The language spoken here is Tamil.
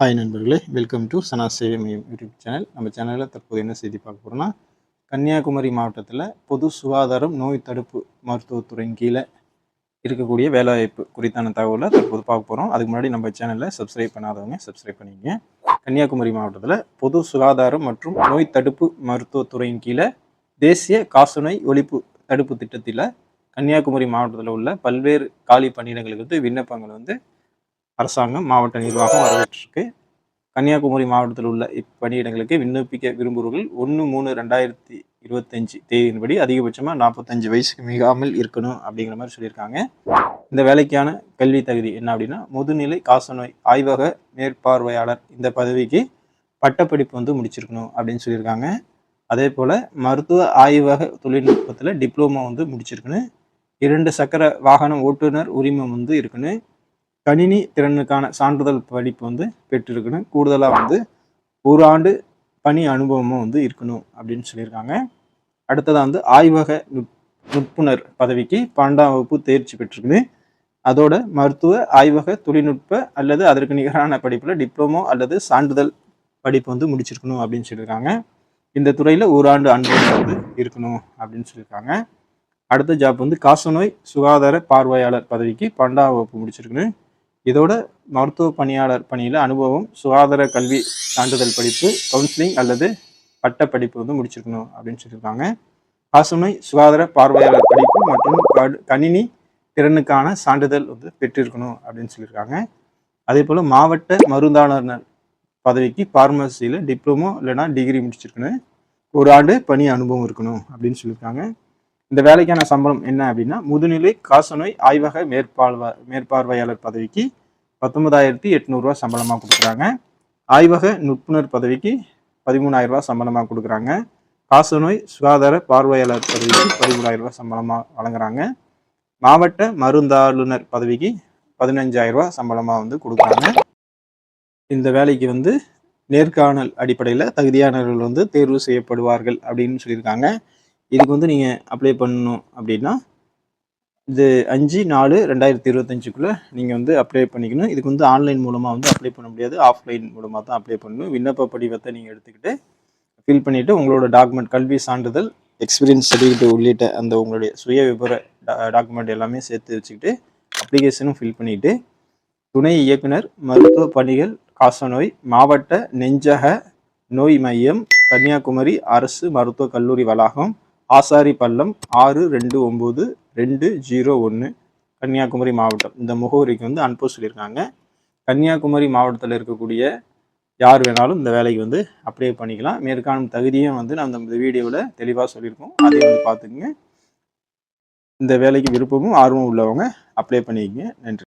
ஹாய் நண்பர்களே. வெல்கம் டு சனா சேவை மையம் யூடியூப் சேனல் நம்ம சேனலில் தற்போது என்ன செய்தி பார்க்க போகிறோம்னா கன்னியாகுமரி மாவட்டத்தில் பொது சுகாதாரம் நோய் தடுப்பு மருத்துவத்துறையின் கீழே இருக்கக்கூடிய வேலைவாய்ப்பு குறித்தான தகவலை தற்போது பார்க்க போகிறோம் அதுக்கு முன்னாடி நம்ம சேனலில் சப்ஸ்கிரைப் பண்ணாதவங்க சப்ஸ்கிரைப் பண்ணிக்கங்க. கன்னியாகுமரி மாவட்டத்தில் பொது சுகாதாரம் மற்றும் நோய் தடுப்பு மருத்துவத்துறையின் கீழே தேசிய காசநோய் ஒழிப்பு தடுப்பு திட்டத்தில் கன்னியாகுமரி மாவட்டத்தில் உள்ள பல்வேறு காலி பணியிடங்களுக்கு வந்து விண்ணப்பங்கள் வந்து அரசாங்கம் மாவட்ட நிர்வாகம் வரவேற்றிருக்கு. கன்னியாகுமரி மாவட்டத்தில் உள்ள இப்பணியிடங்களுக்கு விண்ணப்பிக்க விரும்புபவர்கள் ஒன்று மூணு ரெண்டாயிரத்தி இருபத்தஞ்சி தேதியின்படி அதிகபட்சமாக நாற்பத்தஞ்சு வயசுக்கு மிகாமல் இருக்கணும் அப்படிங்கிற மாதிரி சொல்லியிருக்காங்க. இந்த வேலைக்கான கல்வி தகுதி என்ன அப்படின்னா முதுநிலை காசநோய் ஆய்வக மேற்பார்வையாளர் இந்த பதவிக்கு பட்டப்படிப்பு வந்து முடிச்சிருக்கணும் அப்படின்னு சொல்லியிருக்காங்க. அதே போல் மருத்துவ ஆய்வக தொழில்நுட்பத்தில் டிப்ளமோ வந்து முடிச்சிருக்கணும். இரண்டு சக்கர வாகன ஓட்டுநர் உரிமம் வந்து இருக்கணும். கணினி திறனுக்கான சான்றிதழ் படிப்பு வந்து பெற்றிருக்கணும். கூடுதலாக வந்து ஒரு ஆண்டு பணி அனுபவமும் வந்து இருக்கணும் அப்படின்னு சொல்லியிருக்காங்க. அடுத்ததாக வந்து ஆய்வக நுட் நுட்புணர் பதவிக்கு பன்னெண்டாம் வகுப்பு தேர்ச்சி பெற்றிருக்குது. அதோட மருத்துவ ஆய்வக தொழில்நுட்ப அல்லது அதற்கு நிகரான படிப்பில் டிப்ளமோ அல்லது சான்றிதழ் படிப்பு வந்து முடிச்சிருக்கணும் அப்படின்னு சொல்லியிருக்காங்க. இந்த துறையில் ஒரு ஆண்டு அனுபவம் வந்து இருக்கணும் அப்படின்னு சொல்லியிருக்காங்க. அடுத்த ஜாப் வந்து காசநோய் சுகாதார பார்வையாளர் பதவிக்கு பன்னெண்டாம் வகுப்பு முடிச்சிருக்கணும் இதோட மருத்துவ பணியாளர் பணியில் அனுபவம் சுகாதார கல்வி சான்றிதழ் படிப்பு கவுன்சிலிங் அல்லது பட்ட படிப்பு வந்து முடிச்சிருக்கணும் அப்படின்னு சொல்லியிருக்காங்க. காசநோய் சுகாதார பார்வையாளர் படிப்பு மற்றும் கணினி திறனுக்கான சான்றிதழ் வந்து பெற்றிருக்கணும் அப்படின்னு சொல்லியிருக்காங்க. அதே போல் மாவட்ட மருந்தாளர் பதவிக்கு ஃபார்மசியில் டிப்ளமோ இல்லைனா டிகிரி முடிச்சிருக்கணும். ஒரு ஆண்டு பணி அனுபவம் இருக்கணும் அப்படின்னு சொல்லியிருக்காங்க. இந்த வேலைக்கான சம்பளம் என்ன அப்படின்னா முதுநிலை காசநோய் ஆய்வக மேற்பார்வை மேற்பார்வையாளர் பதவிக்கு பத்தொன்பதாயிரத்தி எட்நூறுரூவா சம்பளமாக கொடுக்குறாங்க. ஆய்வக நுட்புணர் பதவிக்கு பதிமூணாயிரம் ரூபா சம்பளமாக கொடுக்குறாங்க. காசநோய் சுகாதார பார்வையாளர் பதவிக்கு பதிமூணாயிரம் ரூபா சம்பளமாக வழங்குறாங்க. மாவட்ட மருந்தாளுநர் பதவிக்கு பதினஞ்சாயிரம் ரூபா சம்பளமாக வந்து கொடுக்குறாங்க. இந்த வேலைக்கு வந்து நேர்காணல் அடிப்படையில் தகுதியானவர்கள் வந்து தேர்வு செய்யப்படுவார்கள் அப்படின்னு சொல்லியிருக்காங்க. இதுக்கு வந்து நீங்கள் அப்ளை பண்ணணும் அப்படின்னா இது அஞ்சு நாலு ரெண்டாயிரத்தி இருபத்தஞ்சுக்குள்ளே நீங்கள் வந்து அப்ளை பண்ணிக்கணும். இதுக்கு வந்து ஆன்லைன் மூலமாக வந்து அப்ளை பண்ண முடியாது. ஆஃப்லைன் மூலமாக தான் அப்ளை பண்ணணும். விண்ணப்ப படிவத்தை நீங்கள் எடுத்துக்கிட்டு ஃபில் பண்ணிவிட்டு உங்களோட டாக்குமெண்ட் கல்வி சான்றிதழ் எக்ஸ்பீரியன்ஸ் சர்டிஃபிகேட் உள்ளிட்ட அந்த உங்களுடைய சுய விபர டாக்குமெண்ட் எல்லாமே சேர்த்து வச்சுக்கிட்டு அப்ளிகேஷனும் ஃபில் பண்ணிவிட்டு துணை இயக்குனர் மருத்துவ பணிகள் காசநோய் மாவட்ட நெஞ்சக நோய் மையம் கன்னியாகுமரி அரசு மருத்துவக் கல்லூரி வளாகம் ஆசாரி பள்ளம் ஆறு ரெண்டு ஒம்பது ரெண்டு ஜீரோ ஒன்று கன்னியாகுமரி மாவட்டம். இந்த முகவரிக்கு வந்து அனுப்ப சொல்லியிருக்காங்க. கன்னியாகுமரி மாவட்டத்தில் இருக்கக்கூடிய யார் வேணாலும் இந்த வேலைக்கு வந்து அப்ளை பண்ணிக்கலாம். மேற்காணும் தகுதியும் வந்து நம்ம இந்த வீடியோவில் தெளிவாக சொல்லியிருக்கோம். அதே வந்து பார்த்துக்குங்க. இந்த வேலைக்கு விருப்பமும் ஆர்வம் உள்ளவங்க அப்ளை பண்ணிக்கங்க. நன்றி.